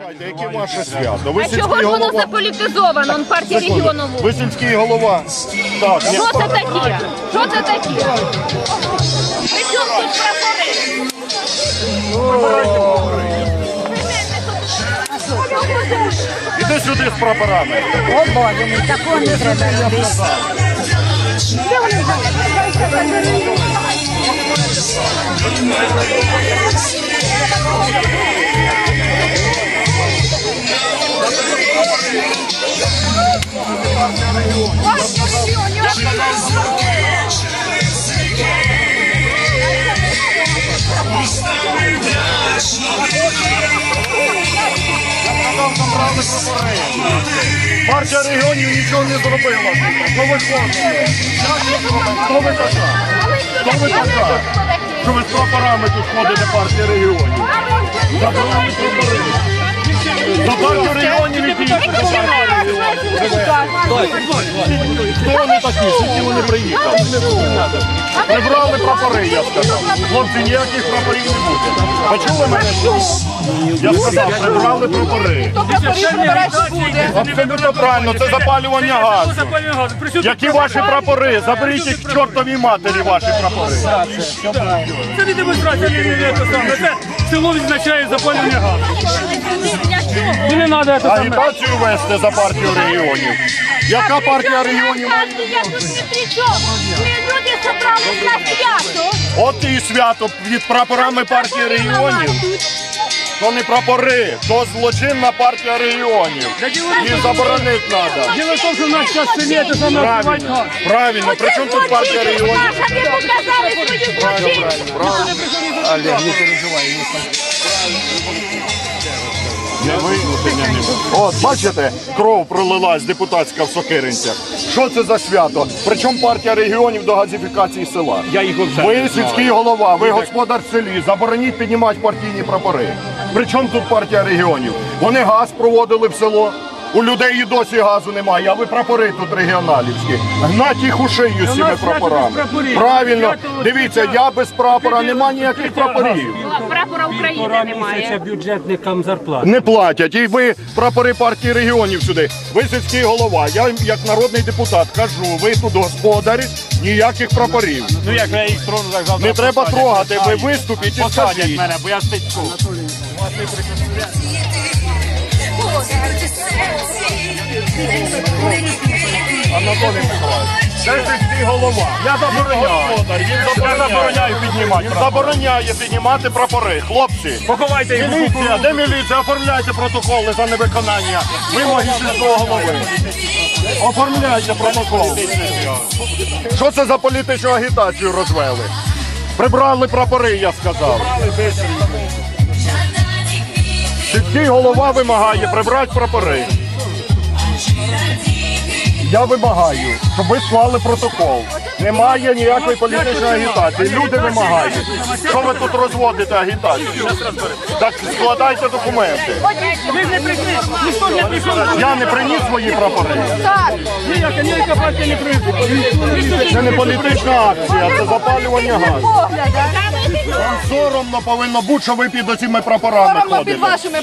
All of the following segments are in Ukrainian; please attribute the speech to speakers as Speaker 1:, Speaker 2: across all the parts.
Speaker 1: Чекайте, яке ваше свято? Ви
Speaker 2: А чого ж воно
Speaker 1: голова?
Speaker 2: заполітизовано? Он партія регіону.
Speaker 1: Ви сільський голова. Так, ні.
Speaker 2: Що це таке? Що це таке? При чому тут прапори?
Speaker 1: Іди сюди з прапорами.
Speaker 3: О Боже мій, такого не треба робити.
Speaker 1: Партія регіонів нічого не зробила. Що ви? Хто ви така? Хто ви така? Що ви з прапорами тут ходите партія регіонів? Забрали прапори. За партію регіонів і. Хто вони такі? Скільки вони приїхали? Прибрали прапори, я сказав. Хлопці, ніяких прапорів не буде. Почули мене? Я сказав, прибрали прапори. Абсолютно правильно, це запалювання газу. Які ваші прапори? Заберіть їх к чортовій матері, ваші прапори.
Speaker 4: Це не демонстрація, не, не, не, це село відзначає запалювання газу. Не треба це саме.
Speaker 1: Агітацію вести за партію регіонів. Яка партія регіонів?
Speaker 2: Я тут не при чому. Ми люди зібрались на свято.
Speaker 1: От і свято від прапорами партії регіонів. То не прапори, то злочинна партія регіонів. Їх заборонити треба.
Speaker 4: Діло в тому, що в нас зараз селі це саме
Speaker 1: Правильно, правильно. При чому тут партія регіонів?
Speaker 2: Наша ви показали свою злочинність.
Speaker 1: Олег, не переживай, От, бачите, кров пролилась депутатська в Сокиринцях. Що це за свято? Причому партія регіонів до газифікації села?
Speaker 4: Я їх
Speaker 1: Ви сільський голова, ви господар в селі, забороніть піднімати партійні прапори. Причому тут партія регіонів? Вони газ проводили в село. У людей і досі газу немає, а ви прапори тут регіоналівські. Гнать їх у шию з цими прапорами. Правильно, дивіться, я без прапора, нема ніяких прапорів.
Speaker 2: Прапора України немає.
Speaker 4: бюджетникам зарплат.
Speaker 1: Не платять. І ви прапори партії регіонів сюди. Ви сільський голова. Я як народний депутат кажу, ви тут господарі, ніяких прапорів.
Speaker 5: Ну як я їх трону так завтра
Speaker 1: Не треба
Speaker 5: посадять.
Speaker 1: трогати, ви виступіть і
Speaker 5: Посадять
Speaker 1: скажіть.
Speaker 5: мене, бо я стечку.
Speaker 1: Анатолій Миколаївич, це сільський голова. Я забороняю.
Speaker 5: Я забороняю піднімати.
Speaker 1: Він забороняє піднімати прапори. Хлопці,
Speaker 5: Поховайте їх.
Speaker 1: міліція, де міліція? Оформляйте протоколи за невиконання вимоги сільського голови. Оформляйте протокол. Що це за політичну агітацію розвели? Прибрали прапори, я сказав. Сільський голова вимагає прибрати прапори. Я вимагаю, щоб ви склали протокол. Немає ніякої політичної агітації. Люди вимагають. Що ви тут розводите агітацію? Так складайте документи.
Speaker 4: Ви не прийшли, ніхто не прийшов.
Speaker 1: Я не приніс свої прапори.
Speaker 4: Ніяка, ніяка партія не прийшла.
Speaker 1: Це не політична акція, це запалювання газу. Вам соромно повинно бути, що ви під оцими прапорами ходите.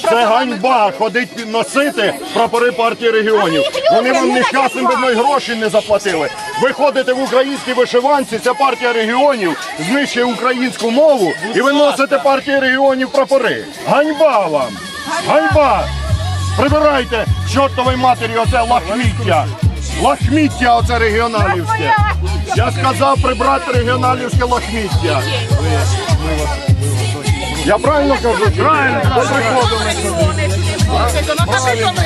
Speaker 1: Це ганьба ходить носити прапори партії регіонів. Вони вам нещасним видно й гроші не заплатили. Ви ходите в українській вишиванці, це партія регіонів, знищує українську мову і ви носите партії регіонів прапори. Ганьба вам! Ганьба! Прибирайте к чортовій матері оце лахміття. Лахміття оце регіоналівське. Я сказав прибрати регіоналівське лахміття. Я правильно кажу? Правильно.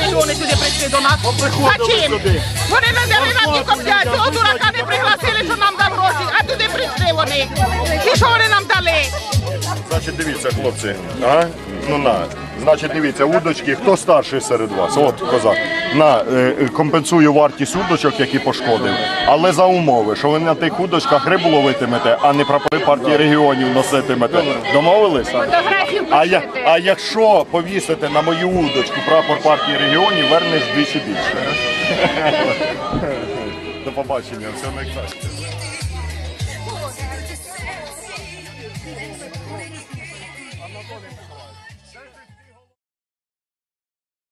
Speaker 6: Мільйони сюди прийшли до нас?
Speaker 1: Приходили
Speaker 6: За чим?
Speaker 1: сюди.
Speaker 6: Вони не дали нам ні коп'ять, цього дурака не пригласили, що нам дав гроші, а туди прийшли вони. І що вони нам дали?
Speaker 1: Значить, дивіться, хлопці. А? Ну на. Значить, дивіться, удочки, хто старший серед вас? От козак. На, е, е, компенсую вартість удочок, які пошкодив. Але за умови, що ви на тих удочках рибу ловитимете, а не прапори партії регіонів носитимете. Домовились?
Speaker 2: Фотографію
Speaker 1: А, я,
Speaker 2: пишете.
Speaker 1: а якщо повісити на мою удочку прапор партії регіонів, вернеш вдвічі більше. До побачення, все найкраще. Анатолій Миколаївич.